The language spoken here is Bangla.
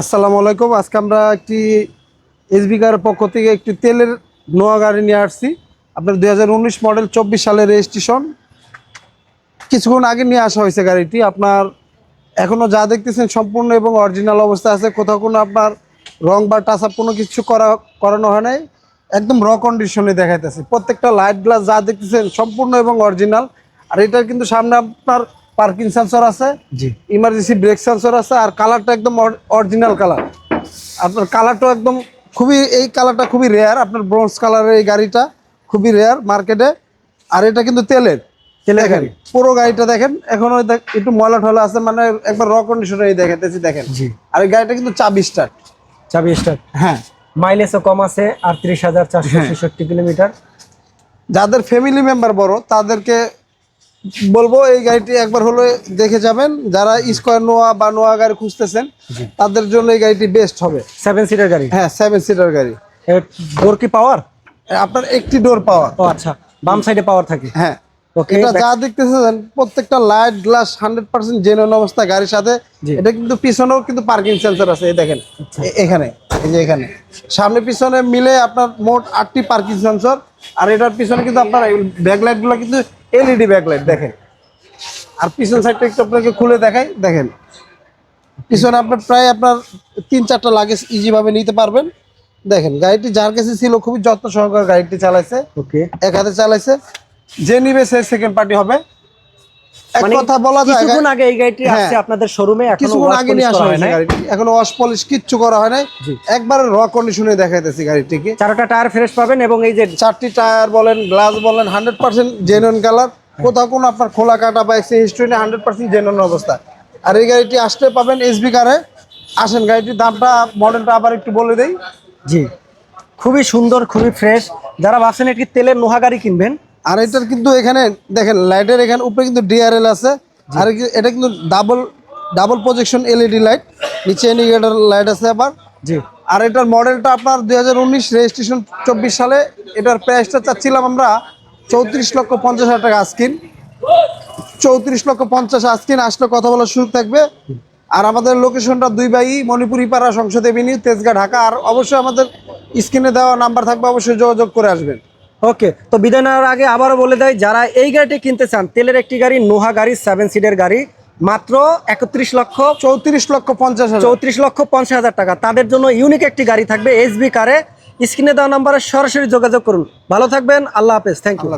আসসালামু আলাইকুম। আজকে আমরা একটি এসবি কারের পক্ষ থেকে একটি তেলের নোয়া গাড়ি নিয়ে আসছি। আপনার দু হাজার উনিশ মডেল চব্বিশ সালের রেজিস্ট্রেশন। কিছুক্ষণ আগে নিয়ে আসা হয়েছে গাড়িটি। আপনার এখনও যা দেখতেছেন সম্পূর্ণ এবং অরিজিনাল অবস্থা আছে। কোথাও কোনো আপনার রং বা টাচ আপ কোনো কিছু করা, করানো হয় নাই। একদম র কন্ডিশনে দেখাইতেছে। প্রত্যেকটা লাইট গ্লাস যা দেখতেছেন সম্পূর্ণ এবং অরিজিনাল। আর এটার কিন্তু সামনে আপনার পার্কিং সেন্সর আছে জি। ইমার্জেন্সি ব্রেক সেন্সর আছে আর কালারটা একদম অরিজিনাল কালার আপনার কালারটা একদম খুবই এই কালারটা খুবই রেয়ার আপনার ব্রোঞ্জ কালারের এই গাড়িটা খুবই রেয়ার মার্কেটে আর এটা কিন্তু তেলের। তেলের গাড়ি। পুরো গাড়িটা দেখেন এখনও একটু ময়লা ঠলা আছে মানে একবার র কন্ডিশনে দেখাতেছি দেখেন। জি। আর এই গাড়িটা কিন্তু চাবি স্টার্ট চাবি স্টার্ট হ্যাঁ। মাইলেজও কম আছে আটত্রিশ হাজার চারশো ছেষট্টি কিলোমিটার। যাদের ফ্যামিলি মেম্বার বড় তাদেরকে বলব এই গাড়িটি একবার হলে দেখে যাবেন। যারা স্কোয়ার নোয়া বা নোয়া গাড়ি খুঁজতেছেন তাদের জন্য এই গাড়িটি বেস্ট হবে। সেভেন সিটার গাড়ি? হ্যাঁ সেভেন সিটার গাড়ি। ডোর কি পাওয়ার আপনার একটি ডোর পাওয়ার ও আচ্ছা। বাম সাইডে পাওয়ার থাকে? হ্যাঁ। এটা যা দেখতেছেন প্রত্যেকটা light glass hundred percent genuine অবস্থা গাড়ির সাথে। এটা কিন্তু পিছনেও কিন্তু পার্কিং সেন্সর আছে এই দেখেন। এখানে এই যে এখানে। সামনে পিছনে মিলে আপনার মোট আটটি পার্কিং সেন্সর আর এটার পিছনে কিন্তু আপনার ব্যাকলাইটগুলো কিন্তু এলইডি ব্যাকলাইট দেখেন। আর পিছন সাইডটা একটু আপনাকে খুলে দেখাই দেখেন। পিছনে আপনার প্রায় আপনার তিন চারটা লাগেজ ইজিভাবে নিতে পারবেন। দেখেন গাড়িটি যার কাছে ছিল খুবই যত্ন সহকারে গাড়িটি চালাইছে। ওকে এক হাতে চালাইছে। যে নিবে সে সেকেন্ড পার্টি হবে। এক মানে কথা বলা যায় কিছুক্ষণ আগে এই গাড়িটি হ্যাঁ। আপনাদের শোরুমে এখনও কিছুক্ষণ আগে নিয়ে আসা হয়েছে গাড়িটি। এখনও ওয়াশ পলিশ কিচ্ছু করা হয় নাই। একবার র কন্ডিশনে দেখাইতেছি গাড়িটিকে। চারোটা টায়ার ফ্রেশ পাবেন এবং এই যে চারটি টায়ার বলেন গ্লাস বলেন জেনুইন কালার কোথাও কোনো আপনার খোলা কাটা বা এক্সি হিস্ট্রি নেই জেনুইন অবস্থা। আর এই গাড়িটি আসতে পাবেন এসবি কারে আসেন গাড়িটির দামটা মডেলটা আবার একটু বলে দেই। জি। খুবই সুন্দর খুবই ফ্রেশ যারা ভাবছেন একটি তেলের নোহা গাড়ি কিনবেন আর এটার কিন্তু এখানে দেখেন লাইটের এখানে উপরে কিন্তু ডিআরএল আছে। আর এটা কিন্তু double double projection LED light নিচে ইন্ডিকেটর লাইট আছে আবার। জি। আর এটার মডেলটা আপনার দুই হাজার উনিশ রেজিস্ট্রেশন চব্বিশ সালে। এটার প্রাইসটা চাচ্ছিলাম আমরা চৌত্রিশ লক্ষ পঞ্চাশ হাজার টাকা আজকিন চৌত্রিশ লক্ষ পঞ্চাশ আজকিন আসলে কথা বলার সুযোগ থাকবে। আর আমাদের লোকেশনটা দুই বাই মণিপুরি পাড়া সংসদ এভিনিউ তেজগাঁ ঢাকা। আর অবশ্যই আমাদের স্ক্রিনে দেওয়া নাম্বার থাকবে অবশ্যই যোগাযোগ করে আসবেন। ওকে তো বিদায় নেওয়ার আগে আবারও বলে দেয় যারা এই গাড়িটি কিনতে চান তেলের একটি গাড়ি নোহা গাড়ি সেভেন সিটের গাড়ি মাত্র একত্রিশ লক্ষ চৌত্রিশ লক্ষ পঞ্চাশ হাজার। চৌত্রিশ লক্ষ পঞ্চাশ হাজার টাকা। তাদের জন্য ইউনিক একটি গাড়ি থাকবে এসবি কারে স্ক্রিনে দেওয়া নাম্বারে সরাসরি যোগাযোগ করুন। ভালো থাকবেন আল্লাহ হাফেজ থ্যাংক ইউ